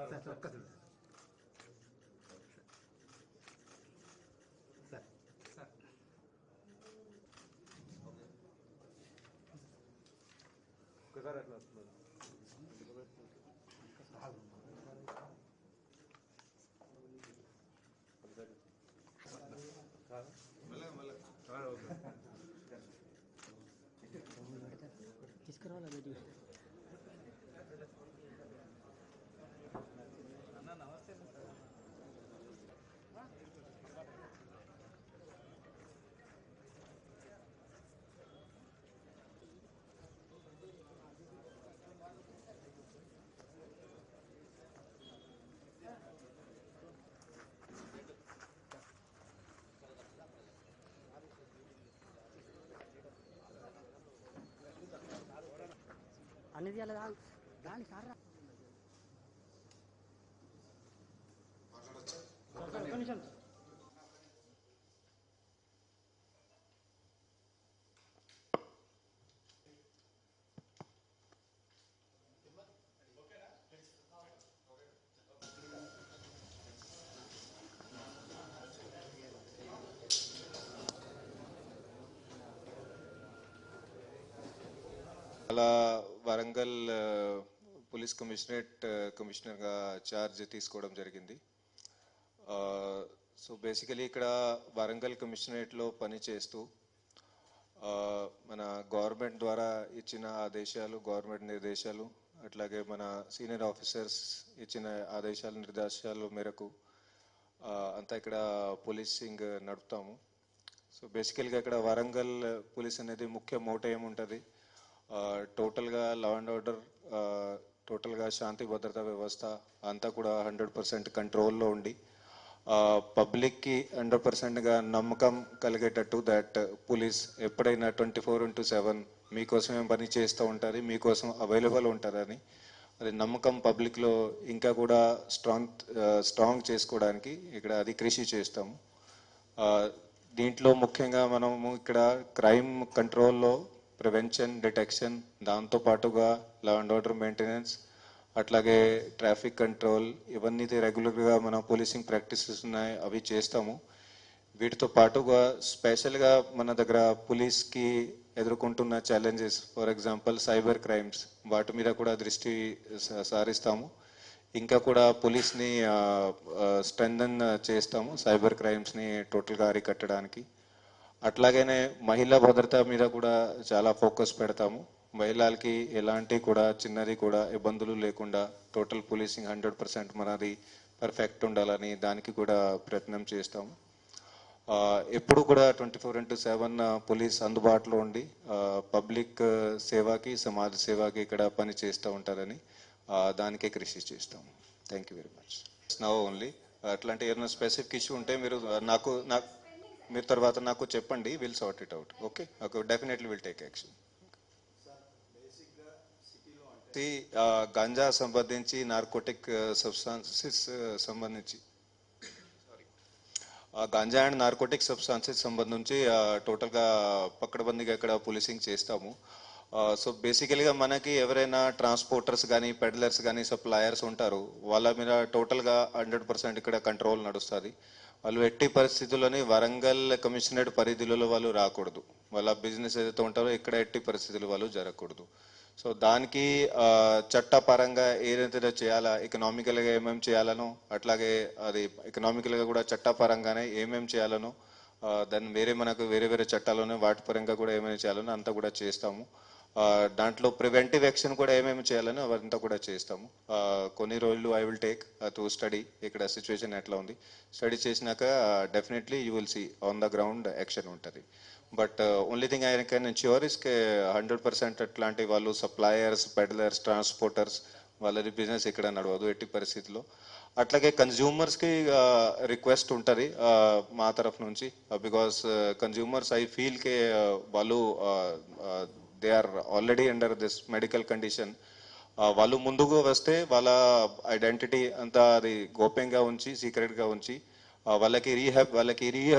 さあ、さあ、さあ。అనేది అలా దాని సార్ రా. సార్, సార్, ఒక్క నిమిషం అలా Warangal police commissionerate కమిషనర్గా ఛార్జ్ తీసుకోవడం జరిగింది. సో బేసికలీ ఇక్కడ వరంగల్ కమిషనరేట్లో పని చేస్తూ మన గవర్నమెంట్ ద్వారా ఇచ్చిన ఆదేశాలు గవర్నమెంట్ నిర్దేశాలు అట్లాగే మన సీనియర్ ఆఫీసర్స్ ఇచ్చిన ఆదేశాలు నిర్దేశాల మేరకు అంతా ఇక్కడ పోలీసింగ్ నడుపుతాము. సో బేసికల్గా ఇక్కడ వరంగల్ పోలీస్ అనేది ముఖ్య మోటో ఏముంటుంది టోటల్గా లా అండ్ ఆర్డర్ టోటల్గా శాంతి భద్రతా వ్యవస్థ అంతా కూడా హండ్రెడ్ పర్సెంట్ కంట్రోల్లో ఉండి పబ్లిక్కి హండ్రెడ్ పర్సెంట్గా నమ్మకం కలిగేటట్టు దట్ పోలీస్ ఎప్పుడైనా ట్వంటీ ఫోర్ ఇంటూ సెవెన్ మీకోసమే పని చేస్తూ ఉంటుంది మీకోసం అవైలబుల్ ఉంటారని అది నమ్మకం పబ్లిక్లో ఇంకా కూడా స్ట్రాంగ్ స్ట్రాంగ్ చేసుకోవడానికి ఇక్కడ అది కృషి చేస్తాము. దీంట్లో ముఖ్యంగా మనము ఇక్కడ క్రైమ్ కంట్రోల్లో ప్రివెన్షన్ డిటెక్షన్ దాంతో పాటుగా లా అండ్ ఆర్డర్ మెయింటెనెన్స్ అట్లాగే ట్రాఫిక్ కంట్రోల్ ఇవన్నీ రెగ్యులర్గా మన పోలీసింగ్ ప్రాక్టీసెస్ ఉన్నాయి అవి చేస్తాము. వీటితో పాటుగా స్పెషల్గా మన దగ్గర పోలీస్కి ఎదుర్కొంటున్న challenges for example cyber crimes వాటి మీద కూడా దృష్టి సారిస్తాము. ఇంకా కూడా పోలీస్ని స్ట్రెంథన్ చేస్తాము సైబర్ క్రైమ్స్ని టోటల్గా అరికట్టడానికి. అట్లాగనే మహిళా భద్రత మీద కూడా చాలా ఫోకస్ పెడతాము. మహిళలకి ఎలాంటి కూడా చిన్నది కూడా ఇబ్బందులు లేకుండా టోటల్ పోలీసింగ్ హండ్రెడ్ పర్సెంట్ మనది పర్ఫెక్ట్ ఉండాలని దానికి కూడా ప్రయత్నం చేస్తాము ఎప్పుడు కూడా twenty four into seven police అందుబాటులో ఉండి పబ్లిక్ సేవకి సమాజ సేవకి ఇక్కడ పని చేస్తూ ఉంటారని దానికే కృషి చేస్తాము thank you very much now only అట్లాంటి ఏదైనా స్పెసిఫిక్ ఇష్యూ ఉంటే మీరు నాకు నాకు మీరు తర్వాత నాకు చెప్పండి will sort it out okay definitely will take action ganja సంబంధించి నార్కోటిక్ సబ్స్టాన్సెస్ సంబంధించి. ఆ గాంజా అండ్ నార్కోటిక్ సబ్స్టాన్సెస్ సంబంధించి టోటల్గా పక్కడబందీగా ఇక్కడ పోలీసింగ్ చేస్తాము. సో బేసికలీగా మనకి ఎవరైనా ట్రాన్స్పోర్టర్స్ కానీ పెడ్లర్స్ కానీ సప్లయర్స్ ఉంటారు. వాళ్ళ మీద టోటల్గా హండ్రెడ్ పర్సెంట్ ఇక్కడ కంట్రోల్ నడుస్తుంది. వాళ్ళు ఎట్టి పరిస్థితుల్లోని వరంగల్ కమిషనరేట్ పరిధిలో వాళ్ళు రాకూడదు. వాళ్ళ బిజినెస్ ఏదైతే ఉంటారో ఇక్కడ ఎట్టి పరిస్థితులు వాళ్ళు జరగకూడదు. సో దానికి చట్టపరంగా ఏదైతే చేయాలా ఎకనామికల్గా ఏమేమి చేయాలనో అట్లాగే అది ఎకనామికల్గా కూడా చట్టపరంగానే ఏమేమి చేయాలనో దాన్ని వేరే మనకు వేరే వేరే చట్టాలను వాటి పరంగా కూడా ఏమైనా చేయాలనో అంతా కూడా చేస్తాము. దాంట్లో ప్రివెంటివ్ యాక్షన్ కూడా ఏమేమి చేయాలని అవంతా కూడా చేస్తాము. కొన్ని రోజులు I will take to study ఇక్కడ సిచ్యువేషన్ ఎట్లా ఉంది? స్టడీ చేసినాక definitely you will see on the ground action ఉంటుంది. But only thing I can ensure is hundred percent అట్లాంటి వాళ్ళు సప్లయర్స్ పెడలర్స్ ట్రాన్స్పోర్టర్స్ వాళ్ళది బిజినెస్ ఇక్కడ నడవదు ఎట్టి పరిస్థితిలో. అట్లాగే కన్జ్యూమర్స్కి రిక్వెస్ట్ ఉంటుంది మా తరఫు నుంచి. బికాస్ కన్జ్యూమర్స్ ఐ ఫీల్కే వాళ్ళు they are already under this medical condition వాళ్ళు ముందుకు వస్తే వాళ్ళ ఐడెంటిటీ అంతా అది గోప్యంగా ఉంచి సీక్రెట్గా ఉంచి వాళ్ళకి రీహాబ్ వాళ్ళకి రీహాబ్